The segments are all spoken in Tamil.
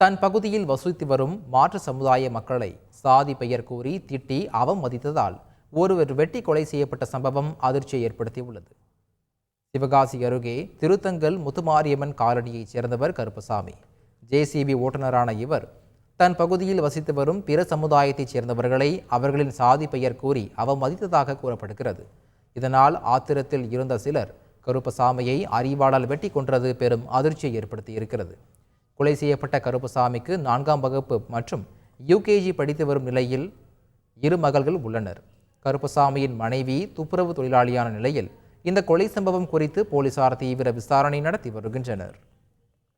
தன் பகுதியில் வசித்து வரும் மாற்று சமுதாய மக்களை சாதி பெயர் கூறி திட்டி அவமதித்ததால் ஒருவர் வெட்டி கொலை செய்யப்பட்ட சம்பவம் அதிர்ச்சியை ஏற்படுத்தியுள்ளது. சிவகாசி அருகே திருத்தங்கல் முத்துமாரியம்மன் காலனியைச் சேர்ந்தவர் கருப்பசாமி. ஜேசிபி ஓட்டுநரான இவர் தன் பகுதியில் வசித்து வரும் பிற சமுதாயத்தைச் சேர்ந்தவர்களை அவர்களின் சாதி பெயர் கூறி அவமதித்ததாக கூறப்படுகிறது. இதனால் ஆத்திரத்தில் இருந்த சிலர் கருப்பசாமியை அறிவாளால் வெட்டி கொன்றது பெரும் அதிர்ச்சியை ஏற்படுத்தியிருக்கிறது. கொலை செய்யப்பட்ட கருப்புசாமிக்கு நான்காம் வகுப்பு மற்றும் யூகேஜி படித்து வரும் நிலையில் இரு மகள்கள் உள்ளனர். கருப்பசாமியின் மனைவி துப்புரவு தொழிலாளியான நிலையில் இந்த கொலை சம்பவம் குறித்து போலீசார் தீவிர விசாரணை நடத்தி வருகின்றனர்.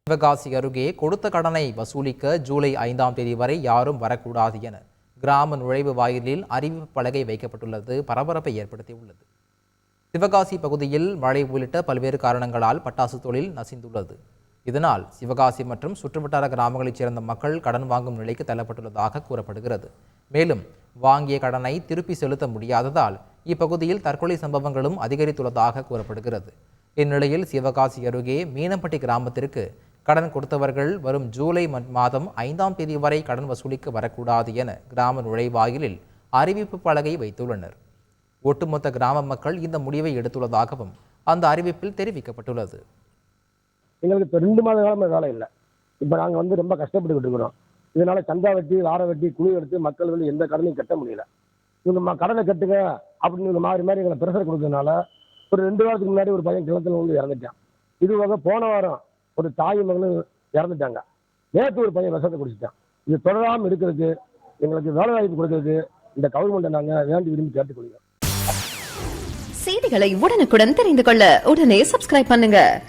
சிவகாசி அருகே கொடுத்த கடனை வசூலிக்க ஜூலை ஐந்தாம் தேதி வரை யாரும் வரக்கூடாது என கிராம நுழைவு வாயிலில் அறிவிப்பு பலகை வைக்கப்பட்டுள்ளது. பரபரப்பை ஏற்படுத்தியுள்ளது. சிவகாசி பகுதியில் மழை உள்ளிட்ட பல்வேறு காரணங்களால் பட்டாசு தொழில் நசிந்துள்ளது. இதனால் சிவகாசி மற்றும் சுற்றுவட்டார கிராமங்களைச் சேர்ந்த மக்கள் கடன் வாங்கும் நிலைக்கு தள்ளப்பட்டுள்ளதாக கூறப்படுகிறது. மேலும் வாங்கிய கடனை திருப்பி செலுத்த முடியாததால் இப்பகுதியில் தற்கொலை சம்பவங்களும் அதிகரித்துள்ளதாக கூறப்படுகிறது. இந்நிலையில் சிவகாசி அருகே மீனம்பட்டி கிராமத்திற்கு கடன் கொடுத்தவர்கள் வரும் ஜூலை மாதம் ஐந்தாம் தேதி வரை கடன் வசூலிக்க வரக்கூடாது என கிராம நுழைவாயிலில் அறிவிப்பு பலகை வைத்துள்ளனர். ஒட்டுமொத்த கிராம மக்கள் இந்த முடிவை எடுத்துள்ளதாகவும் அந்த அறிவிப்பில் தெரிவிக்கப்பட்டுள்ளது. எங்களுக்கு இப்போ ரெண்டு மாத காலமாக வேலை இல்லை. இப்போ நாங்கள் வந்து ரொம்ப கஷ்டப்பட்டுக்கிட்டு இருக்கிறோம். இதனால சந்தா வெட்டி வார வெட்டி குழு எடுத்து மக்கள் வந்து எந்த கடனையும் கட்ட முடியல. இவங்க ம- கடனை கட்டுங்க அப்படின்னு இந்த மாறி மாதிரி எங்களை பிரஷர் கொடுத்ததுனால ஒரு ரெண்டு வாரத்துக்கு முன்னாடி ஒரு பையன் கிணத்துல வந்து இறந்துட்டான். இதுவாக போன வாரம் ஒரு தாய் மகனும் இறந்துட்டாங்க. நேற்று ஒரு பையன் விஷத்தை குடிச்சிட்டான். இது தொடராமல் இருக்கிறதுக்கு எங்களுக்கு வேலை வாய்ப்பு கொடுக்கறதுக்கு இந்த கவர்மெண்ட்டை நாங்கள் வேண்டி விரும்பி கேட்டுக்கொள்கிறோம். செய்திகளை உடனுக்குடன் தெரிந்து கொள்ள உடனே சப்ஸ்கிரைப் பண்ணுங்க.